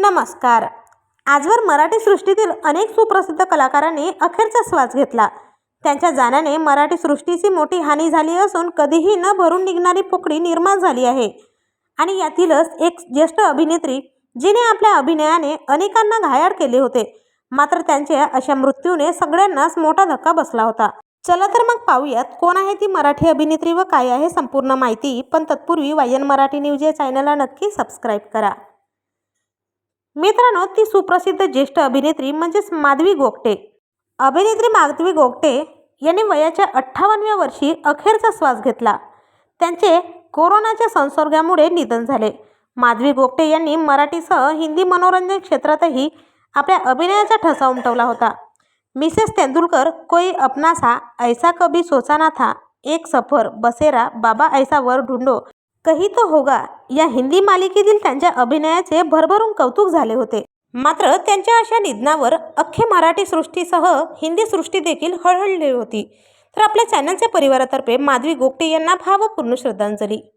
नमस्कार. आजवर मराठी सृष्टीतील अनेक सुप्रसिद्ध कलाकारांनी अखेरचा श्वास घेतला. त्यांच्या जाण्याने मराठी सृष्टीची मोठी हानी झाली असून कधीही न भरून निघणारी पोकळी निर्माण झाली आहे. आणि यातीलच एक ज्येष्ठ अभिनेत्री जिने आपल्या अभिनयाने अनेकांना घायाळ केले होते. मात्र त्यांच्या अशा मृत्यूने सगळ्यांनाच मोठा धक्का बसला होता. चला तर मग पाहूयात कोण आहे ती मराठी अभिनेत्री व काय आहे संपूर्ण माहिती. पण तत्पूर्वी वायन मराठी न्यूज या चॅनलला नक्की सबस्क्राईब करा. मित्रांनो ती सुप्रसिद्ध ज्येष्ठ अभिनेत्री म्हणजेच माधवी गोगटे. अभिनेत्री माधवी गोगटे यांनी वयाच्या अठ्ठावन्नव्या वर्षी अखेरचा श्वास घेतला. त्यांचे कोरोनाच्या संसर्गामुळे निधन झाले. माधवी गोगटे यांनी मराठीसह हिंदी मनोरंजन क्षेत्रातही आपल्या अभिनयाचा ठसा उमटवला होता. मिसेस तेंडुलकर कोई अपनासा ऐसा कभी सोचा ना था एक सफर बसेरा बाबा ऐसा वर ढूंढो. कही तो होगा. या हिंदी मालिकेतील त्यांच्या अभिनयाचे भरभरून कौतुक झाले होते. मात्र त्यांच्या अशा निधनावर अख्खे मराठी सृष्टीसह हिंदी सृष्टी देखील हळहळली होती. तर आपल्या चॅनलच्या परिवारातर्फे माधवी गोगटे यांना भावपूर्ण श्रद्धांजली.